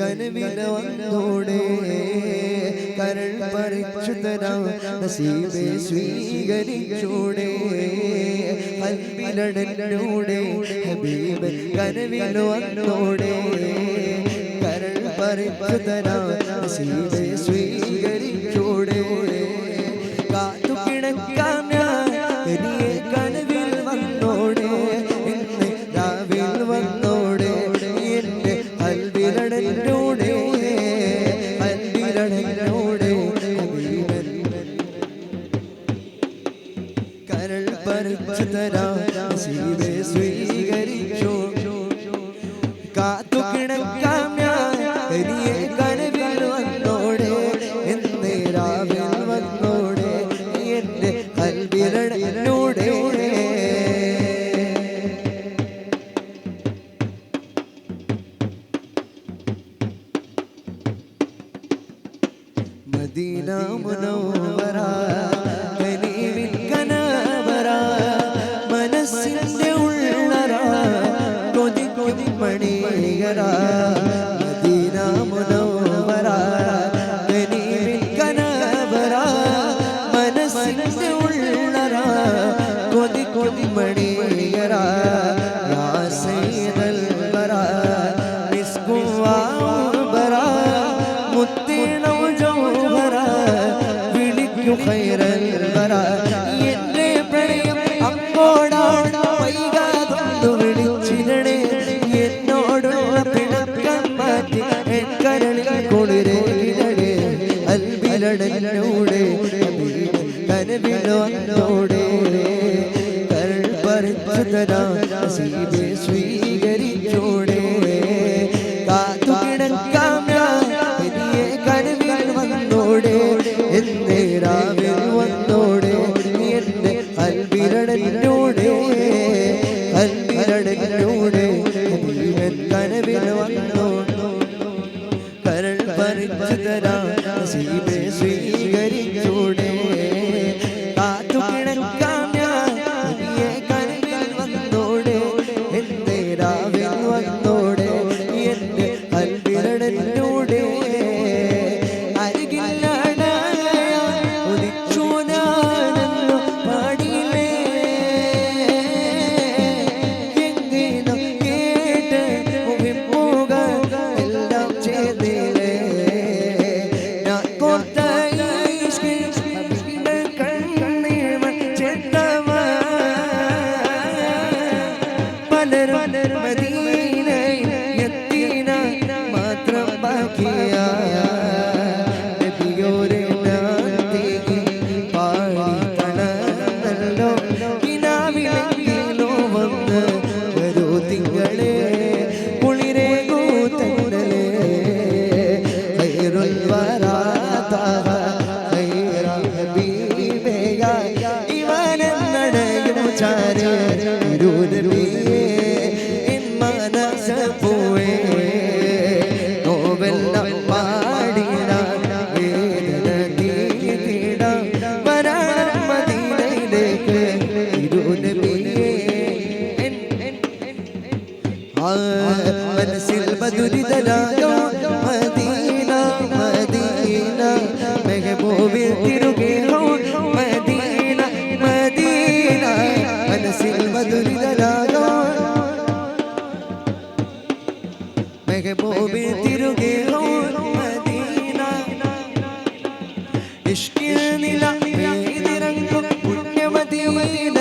കനവിന കരൾ പറിച്ചു തരാം നസീബെ സ്വീകരിച്ചോടെ. അൽബിലടനോടെ ഹബീബ് കനവിന കരൾ പറിച്ചു തരാം നസീബെ സ്വീകരിച്ചോടെ. கணக்கா കനവിനോടോടെ കൽപ്പറിച്ചതരാ നസീബേ സ്വീ പാടിന വേദന തീരിട വരണം മദീനയിലേക്ക് ഇരുനബിയെ മനസ്സിൽ മധുരിതരായ ഇഷ്കിനില ഇതിരങ്ങും പുണ്യമതിയില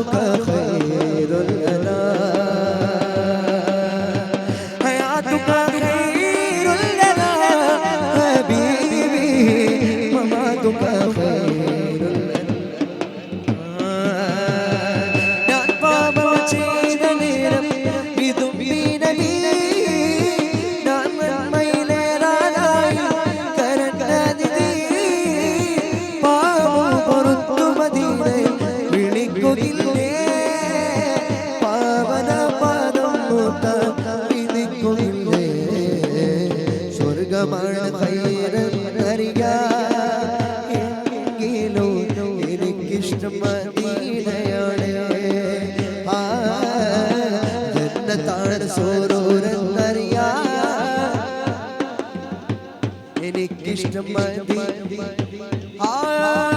ದುಃಖ जब मैं आया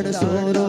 ನಡೆಸೋರೋ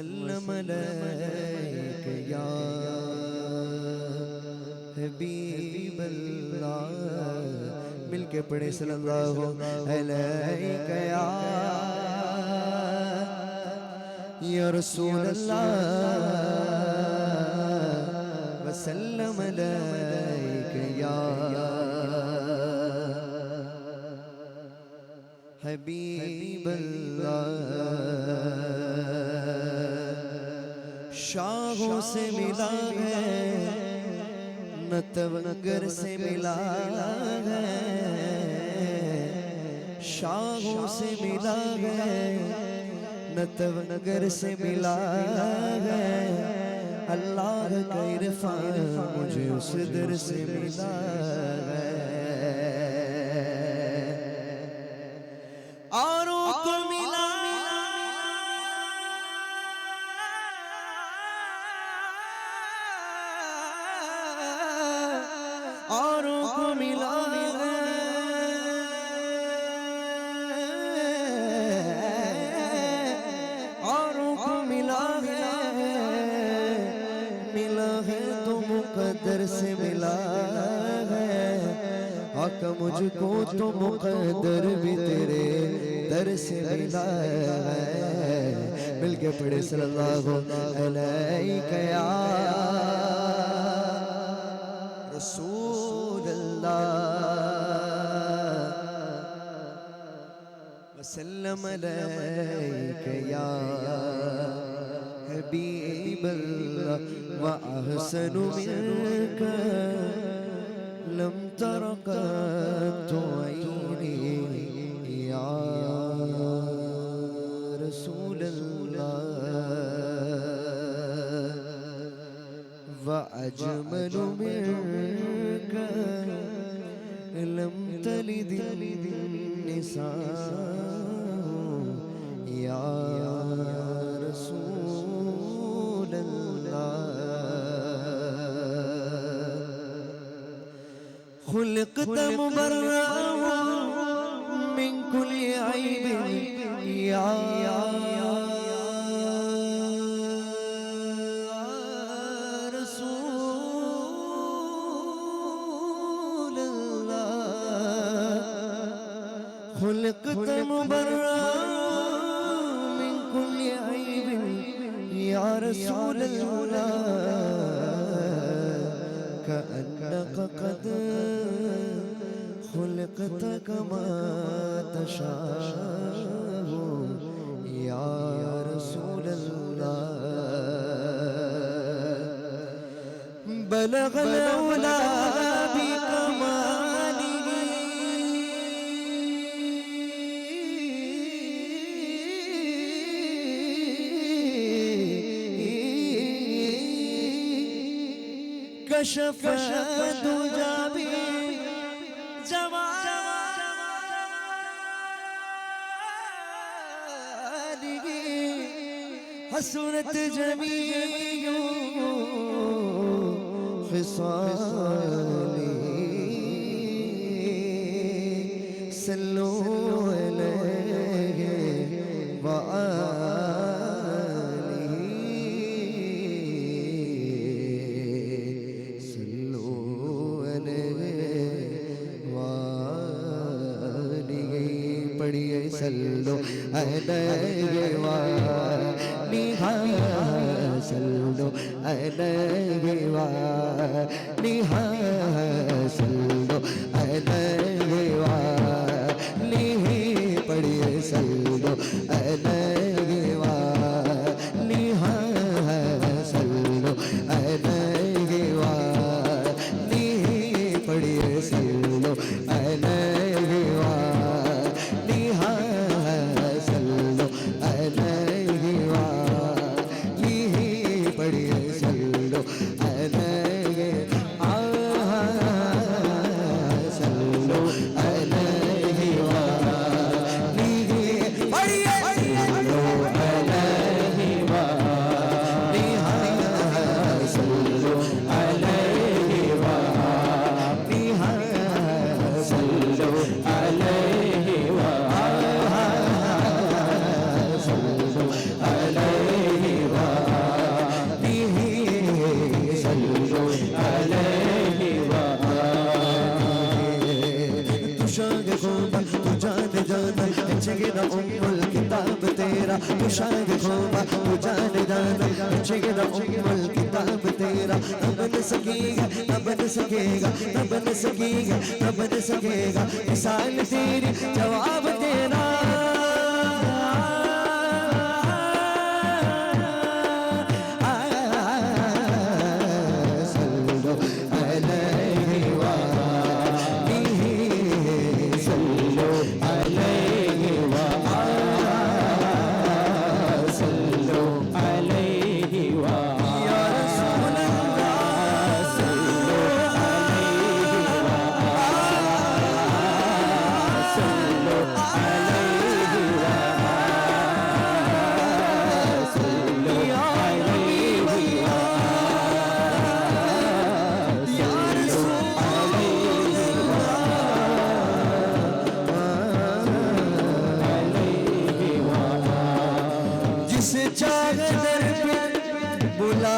وسلم عليك يا حبیب اللہ مل کے پڑھے صلی اللہ علیہ یا یا رسول اللہ وسلم علیک یا حبیب اللہ شاہوں سے ملا ہے نتونگر سے ملا ہے۔ شاہوں سے ملا ہے نتونگر سے ملا ہے۔ اللہ کا عرفان مجھے اس در سے ملا ہے۔ ہے، ملا ہے تو مقدر سے ملا ہے۔ حق مجھ کو تو مقدر بھی تیرے در سے ملا ہے۔ مل کے پڑے صلی اللہ علیہ یا رسول اللہ۔ وسلم علیہ یا حبيبا وأحسن منك. لم تر قد عيني. يا رسول الله وأجمل منك. لم تلد النساء. يا رسول خلقت مبرأ من كل عيب يا رسول الله. خلقت مبرأ من كل عيب يا رسول الله. قد خلقت كما تشاء. يا رسول الله بلغ الأولى كشف دجى جماله حسنت جميع خصالي سلوا عليه وبها صلوا عليه وبها صلوا عليه پوشاگ خوبا تو جان جانا چگنا ام الکتاب تیرا۔ پوشاگ خوبا تو جان جانا چگنا ام الکتاب تیرا۔ نہ بن سکے گا نہ بن سکے گا نہ بن سکے گا نہ بن سکے گا مثال تیری، جواب বুলা